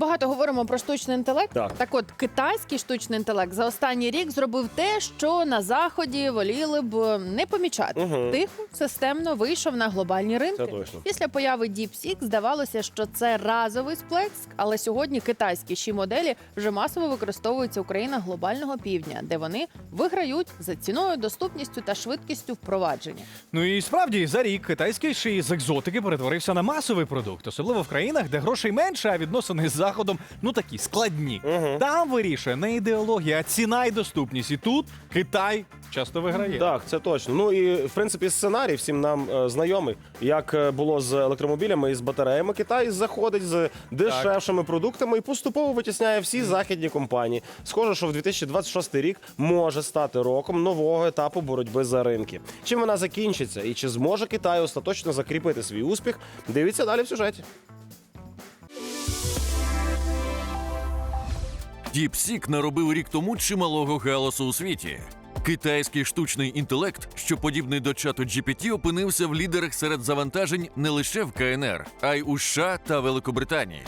багато говоримо про штучний інтелект. Так. от, китайський штучний інтелект за останній рік зробив те, що на заході воліли б не помічати. Угу. Тихо, системно вийшов на глобальні ринки. Це точно. Після появи DeepSeek здавалося, що це разовий сплеск, але сьогодні китайські ші моделі вже масово використовуються у країнах глобального півдня, де вони виграють за ціною, доступністю та швидкістю впровадження. Ну і справді за рік китайський шиї з екзотики перетворився на масовий продукт, особливо в країнах, де грошей менше, а відносини з заходом ну такі складні. Угу. Там вирішує не ідеологія, а ціна і доступність. І тут Китай часто виграє. Так, це точно. Ну і в принципі сценарій всім нам е, знайомий. Як е, було з електромобілями і з батареями, Китай заходить з дешевшими продуктами і поступово витісняє всі західні компанії. Схоже, що в 2026 рік може стати роком нового етапу боротьби за ринки. Чим вона закінчиться і чи зможе Китай остаточно закріпити свій успіх? Дивіться далі в сюжеті. DeepSeek наробив рік тому чималого галасу у світі. Китайський штучний інтелект, що подібний до чату GPT, опинився в лідерах серед завантажень не лише в КНР, а й у США та Великобританії.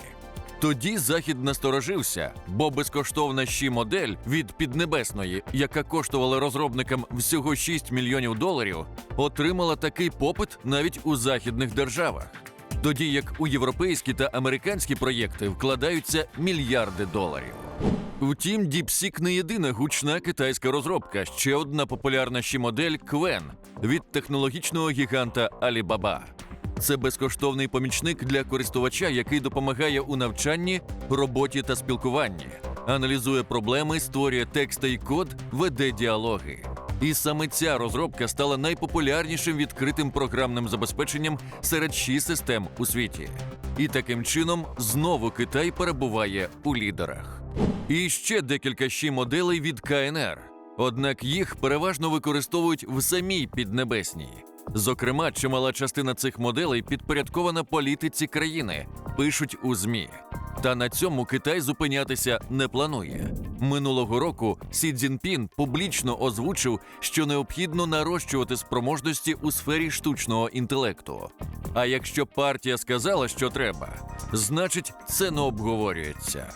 Тоді захід насторожився, бо безкоштовна щі модель від піднебесної, яка коштувала розробникам всього 6 мільйонів доларів, отримала такий попит навіть у західних державах. Тоді як у європейські та американські проєкти вкладаються мільярди доларів. Втім, DeepSeek не єдина гучна китайська розробка. Ще одна популярна ще модель Квен від технологічного гіганта Alibaba. Це безкоштовний помічник для користувача, який допомагає у навчанні, роботі та спілкуванні, аналізує проблеми, створює тексти і код, веде діалоги. І саме ця розробка стала найпопулярнішим відкритим програмним забезпеченням серед ші систем у світі. І таким чином знову Китай перебуває у лідерах. І ще декілька щі моделей від КНР. Однак їх переважно використовують в самій Піднебесній. Зокрема, чимала частина цих моделей підпорядкована політиці країни, пишуть у ЗМІ. Та на цьому Китай зупинятися не планує. Минулого року Сі Цзіньпін публічно озвучив, що необхідно нарощувати спроможності у сфері штучного інтелекту. А якщо партія сказала, що треба, значить це не обговорюється.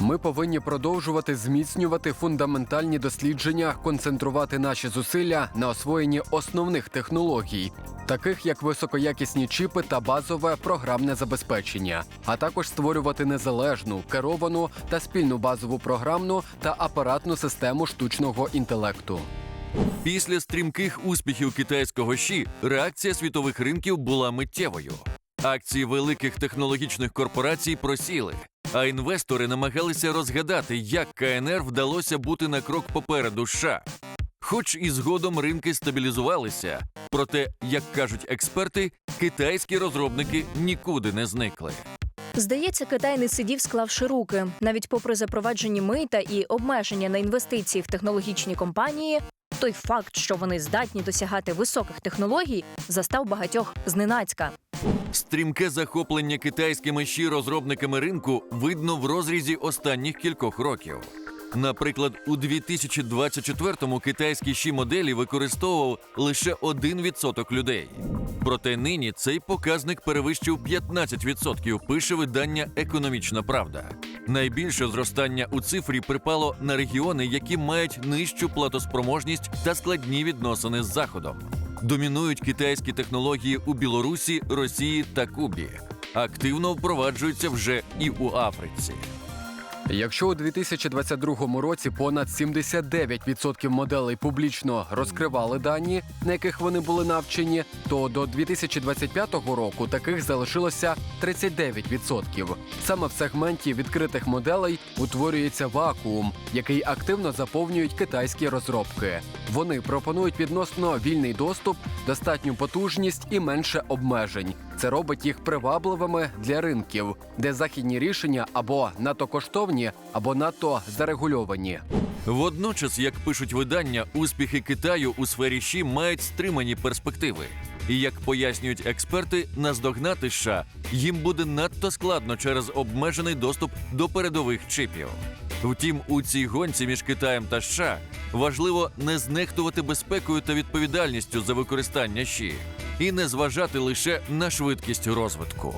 Ми повинні продовжувати зміцнювати фундаментальні дослідження, концентрувати наші зусилля на освоєнні основних технологій, таких як високоякісні чіпи та базове програмне забезпечення, а також створювати незалежну, керовану та спільну базову програмну та апаратну систему штучного інтелекту. Після стрімких успіхів китайського щі реакція світових ринків була миттєвою. Акції великих технологічних корпорацій просіли, а інвестори намагалися розгадати, як КНР вдалося бути на крок попереду США. Хоч і згодом ринки стабілізувалися, проте, як кажуть експерти, китайські розробники нікуди не зникли. Здається, Китай не сидів, склавши руки. Навіть попри запроваджені мита і обмеження на інвестиції в технологічні компанії, той факт, що вони здатні досягати високих технологій, застав багатьох зненацька. Стрімке захоплення китайськими щі розробниками ринку видно в розрізі останніх кількох років. Наприклад, у 2024-му китайські щі моделі використовував лише 1% людей. Проте нині цей показник перевищив 15%, пише видання Економічна Правда. Найбільше зростання у цифрі припало на регіони, які мають нижчу платоспроможність та складні відносини з Заходом. Домінують китайські технології у Білорусі, Росії та Кубі. Активно впроваджуються вже і у Африці. Якщо у 2022 році понад 79% моделей публічно розкривали дані, на яких вони були навчені, то до 2025 року таких залишилося 39%. Саме в сегменті відкритих моделей утворюється вакуум, який активно заповнюють китайські розробки. Вони пропонують відносно вільний доступ, достатню потужність і менше обмежень. Це робить їх привабливими для ринків, де західні рішення або надто коштовні, або надто зарегульовані. Водночас, як пишуть видання, успіхи Китаю у сфері ЩІ мають стримані перспективи. І як пояснюють експерти, наздогнати США їм буде надто складно через обмежений доступ до передових чипів. Втім, у цій гонці між Китаєм та США важливо не знехтувати безпекою та відповідальністю за використання ЩІ і не зважати лише на швидкість розвитку.